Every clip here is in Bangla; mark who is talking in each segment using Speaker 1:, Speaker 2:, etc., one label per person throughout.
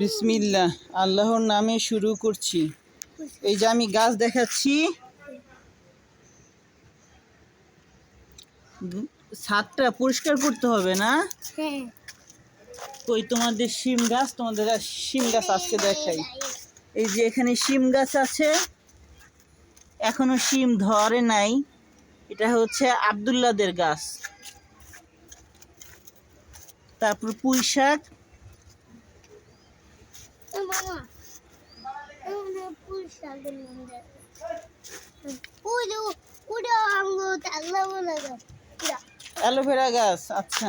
Speaker 1: বিসমিল্লাহ আল্লাহর নামে শুরু করছি। এই যে আমি গাছ দেখাচ্ছি। ছাদটা পরিষ্কার করতে হবে না?
Speaker 2: হ্যাঁ।
Speaker 1: ওই তোমাদের শিম গাছ তোমাদের শিম গাছ আজকে দেখাই। এই যে এখানে শিম গাছ আছে। এখনও শিম ধরে নাই। এটা হচ্ছে আবদুল্লাদের গাছ। তারপর পুঁই শাক
Speaker 2: ও মামা এমন পুরস্কার দিলাম পুরো পুরো আঙ্গো তাগলা বলে দাও
Speaker 1: অ্যালোভেরা গাছ আচ্ছা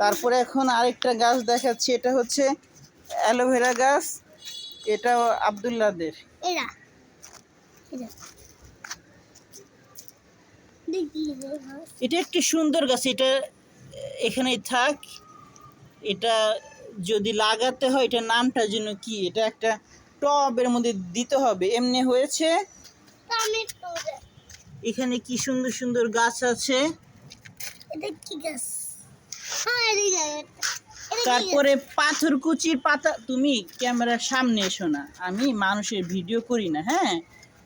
Speaker 1: তারপরে এখন আরেকটা গাছ দেখাচ্ছি, এটা হচ্ছে অ্যালোভেরা গাছ এটাও আবদুল্লাদের। এটা একটি সুন্দর গাছ, এটা এখানেই থাক এটা যদি লাগাতে হয় এটা নামটা জন্য কি? এটা একটা টবের মধ্যে দিতে হবে। এমনি হয়েছে? এখানে কি সুন্দর সুন্দর গাছ আছে?
Speaker 2: এটা কি গাছ
Speaker 1: তারপরে পাথরকুচির পাতা। তুমি ক্যামেরার সামনে এসো না। আমি মানুষের ভিডিও করি না হ্যাঁ?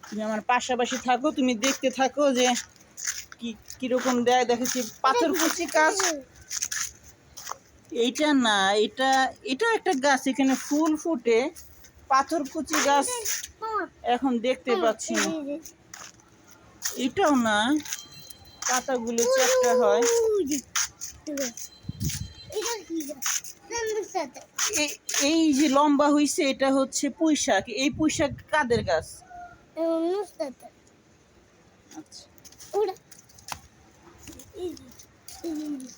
Speaker 1: তুমি আমার পাশাপাশি থাকো, তুমি দেখতে থাকো যে কি কীরকম দেয়। দেখেছি পাথরকুচি গাছ। এইটা না এটা এটা একটা গাছ এখানে ফুল ফুটে পাথর কুচি
Speaker 2: গাছ
Speaker 1: এখন দেখতে পাচ্ছি না। এটাও না পাতাগুলো চ্যাপটা হয়। এই যে লম্বা হইছে এটা হচ্ছে পুঁই শাক এই পুঁই শাক কাদের গাছ? আচ্ছা
Speaker 2: ওরা এই যে, এই যে,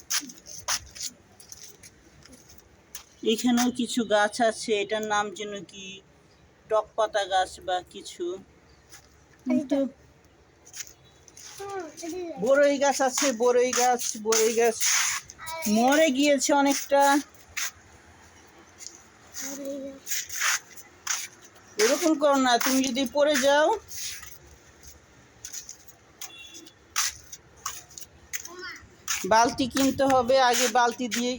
Speaker 1: এখানেও কিছু গাছ আছে, এটার নাম যেন কি, টক পাতা গাছ বা কিছু। কিন্তু বড়ই গাছ আছে বড়ই গাছ বড়ই গাছ। মরে গিয়েছে অনেকটা। এরকম করো না, তুমি যদি পড়ে যাও। বালতি কিনতে হবে, আগে বালতি দিয়ে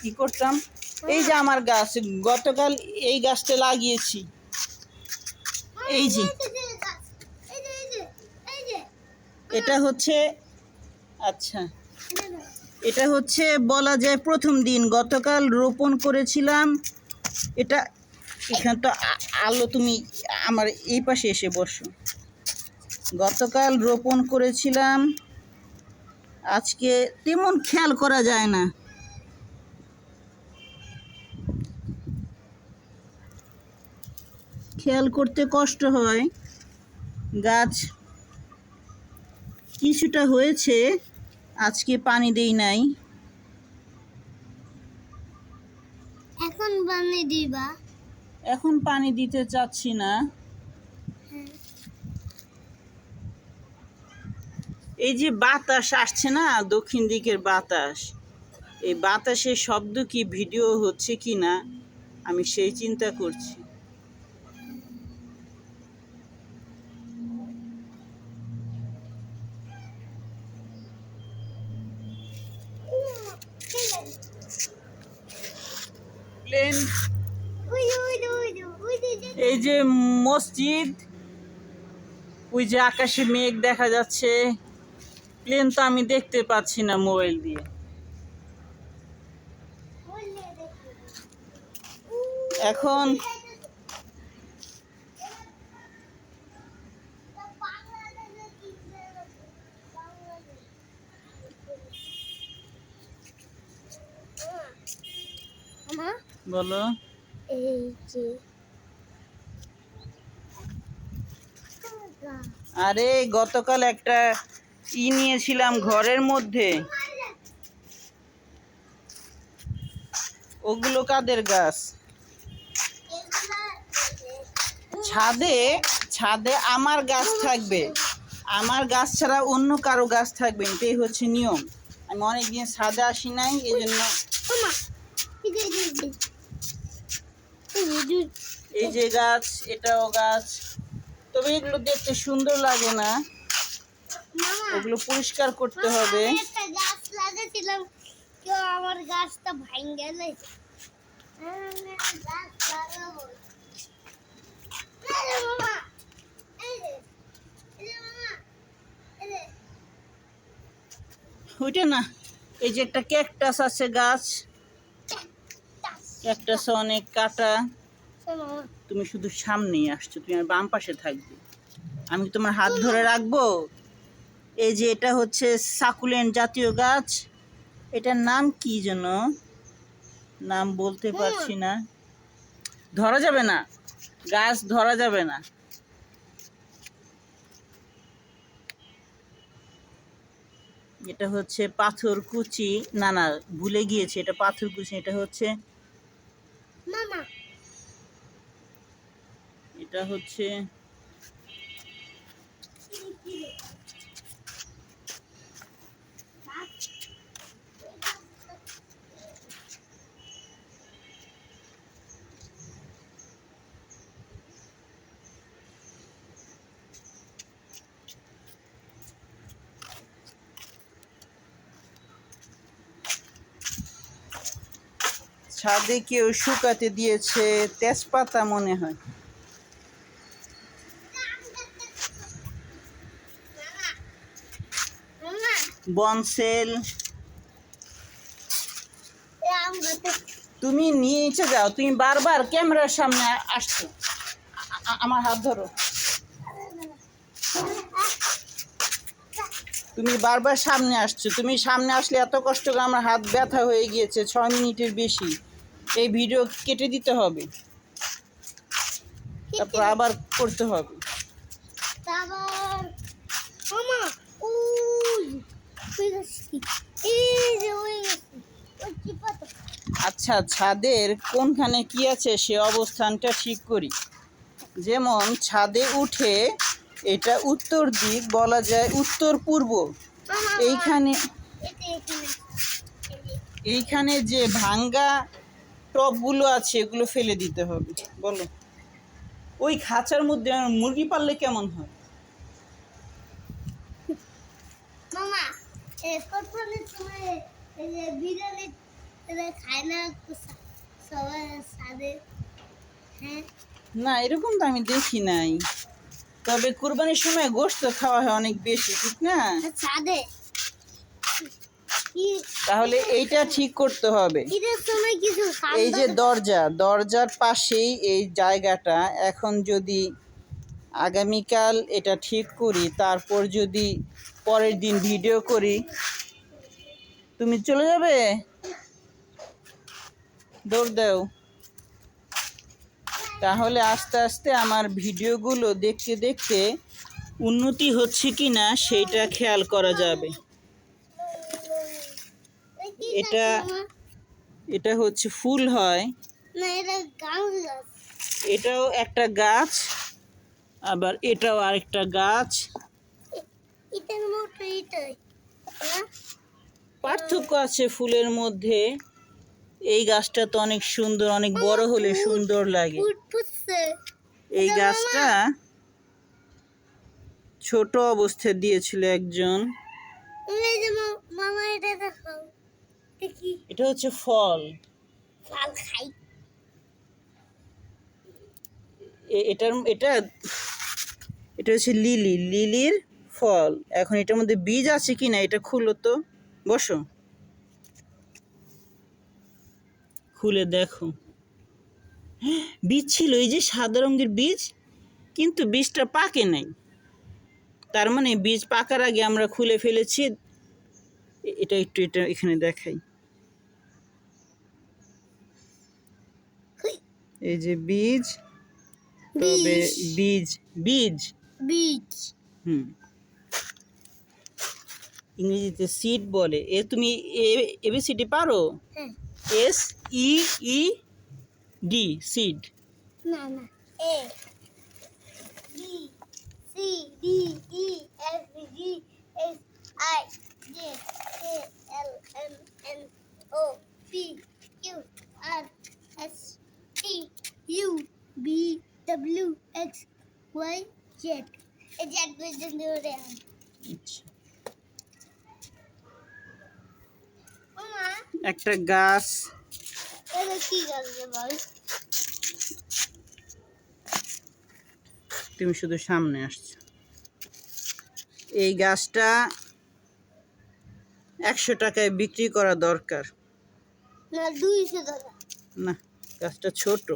Speaker 1: কি করতাম? এই যে আমার গাছ, গতকাল এই গাছটা লাগিয়েছি। এই যে। এটা হচ্ছে আচ্ছা।
Speaker 2: এটা
Speaker 1: হচ্ছে বলা যায় প্রথম দিন। গতকাল রোপণ করেছিলাম। এটা এখানে তো আলো তুমি আমার এই পাশে এসে বসো। গতকাল রোপণ করেছিলাম। আজকে তেমন খেয়াল করা যায় না। খেয়াল করতে কষ্ট হয়। গাছ কিছুটা হয়েছে আজকে পানি দেই নাই।
Speaker 2: এখন বানিয়ে দিবা?
Speaker 1: এখন পানি দিতে চাচ্ছি না।
Speaker 2: হ্যাঁ।
Speaker 1: এই যে বাতাস আসছে না দক্ষিণ দিকের বাতাস এই বাতাসের শব্দ কি ভিডিও হচ্ছে কি না আমি সেই চিন্তা করছি। প্লেন এই যে মসজিদ, ওই যে আকাশে মেঘ দেখা যাচ্ছে প্লেন তো আমি দেখতে পাচ্ছি না মোবাইল দিয়ে। এখন
Speaker 2: বাংলাদেশে কি করে? বাংলাদেশ। আমা
Speaker 1: বলো।
Speaker 2: এই যে।
Speaker 1: আরে গতকাল একটা ই নিয়েছিলাম ঘরের মধ্যে। ওগুলো কাদের গাছ? ছাদে ছাদে আমার গাছ থাকবে। আমার গাছ ছাড়া অন্য কারও গাছ থাকবে এটাই হচ্ছে নিয়ম। আমি অনেকদিন ছাদে আসি নাই এই জন্য
Speaker 2: এই যে
Speaker 1: গাছ এটাও গাছ। তবে এগুলো দেখতে সুন্দর লাগে না। ওগুলো পরিষ্কার করতে হবে।
Speaker 2: গাছ লাগিয়েছিলাম। কেউ আমার গাছটা
Speaker 1: ওইটা না এই যে একটা ক্যাকটাস আছে গাছ। ক্যাকটাসে অনেক কাটা। তুমি শুধু সামনেই আসছো তুমি আর বাম পাশে থাকবে। আমি তোমার হাত ধরে রাখব? এই যে এটা হচ্ছে সাকুলেন্ট জাতীয় গাছ। এটার নাম কি যেন? নাম বলতে পারছি না। ধরা যাবে না। গাছ ধরা যাবে না। এটা হচ্ছে পাথর কুচি না না ভুলে গিয়েছে। এটা পাথর কুচি এটা হচ্ছে
Speaker 2: মামা
Speaker 1: এটা হচ্ছে ছাদে কেউ শুকাতে দিয়েছে তেজপাতা মনে হয়
Speaker 2: মামা
Speaker 1: বনসেল। তুমি নিচে যাও তুমি বারবার ক্যামেরার সামনে আসছো। আমার হাত ধরো। তুমি বারবার সামনে আসছো তুমি সামনে আসলে এত কষ্ট করে আমার হাত ব্যথা হয়ে গিয়েছে ছয় মিনিটের বেশি। এই ভিডিও কেটে দিতে হবে। তারপর আবার করতে হবে
Speaker 2: তারপর মামা ওই ওই গাছটি এই যে ওই গাছটি ওই কি পাতা
Speaker 1: আচ্ছা ছাদের কোনখানে কি আছে সে অবস্থানটা ঠিক করি। যেমন, ছাদে উঠে এটা উত্তর দিক বলা যায় উত্তর পূর্ব। এইখানে এইখানে যে ভাঙ্গা টপগুলো আছে, এগুলো ফেলে দিতে হবে। বলো। ওই খাঁচার মধ্যে মুরগি পাললে কেমন হয়?
Speaker 2: মামা খায় না সবাই সাদে হ্যাঁ?
Speaker 1: না এরকম তো আমি দেখি নাই। তবে কুরবানির সময় গোশত খাওয়া হয় অনেক বেশি ঠিক না?
Speaker 2: সাদে
Speaker 1: তাহলে এইটা ঠিক করতে হবে। এই যে দরজা দরজার পাশেই এই জায়গাটা। এখন যদি আগামীকাল এটা ঠিক করি তারপর যদি পরের দিন ভিডিও করি তুমি চলে যাবে? দৌড় দাও। তাহলে আস্তে আস্তে আমার ভিডিওগুলো দেখতে দেখতে উন্নতি হচ্ছে কি না সেইটা খেয়াল করা যাবে। এটা- এটা হচ্ছে ফুল হয়। এটাও একটা গাছ, আবার এটাও আরেকটা গাছ। পার্থক্য আছে ফুলের মধ্যে। এই গাছটা তো অনেক সুন্দর অনেক বড় হলে সুন্দর লাগে। এই গাছটা ছোট অবস্থায় দিয়েছিল একজন।
Speaker 2: এটা
Speaker 1: হচ্ছে ফল।
Speaker 2: ফল খাই।
Speaker 1: এ- এটার এটা এটা হচ্ছে লিলি। লিলির ফল। এখন এটার মধ্যে বীজ আছে কি না এটা খুলো তো। বসো। খুলে দেখো। বীজ ছিল এই যে সাদা রঙের বীজ কিন্তু বীজটা পাকে নাই। তার মানে বীজ পাকার আগে আমরা খুলে ফেলেছি। এটা একটু এটা এখানে দেখাই। এই যে বীজ তবে
Speaker 2: বীজ।
Speaker 1: বীজ বীজ। হুম। ইংরেজিতে সিড বলে। এ তুমি A A B C D পারো?
Speaker 2: হ্যাঁ।
Speaker 1: S E E D seed
Speaker 2: না না এ বি সি ডি
Speaker 1: একটা গাছ। তুমি শুধু সামনে আসছো। এই গাছটা একশো টাকায় বিক্রি করা দরকার।
Speaker 2: না
Speaker 1: গাছটা ছোট।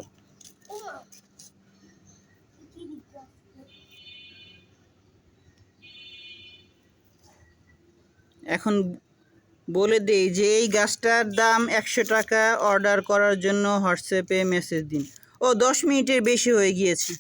Speaker 1: এখন বলে দেই যে এই গাছটার দাম একশো টাকা অর্ডার করার জন্য হোয়াটসঅ্যাপে মেসেজ দিন। ও, দশ মিনিটের বেশি হয়ে গিয়েছে।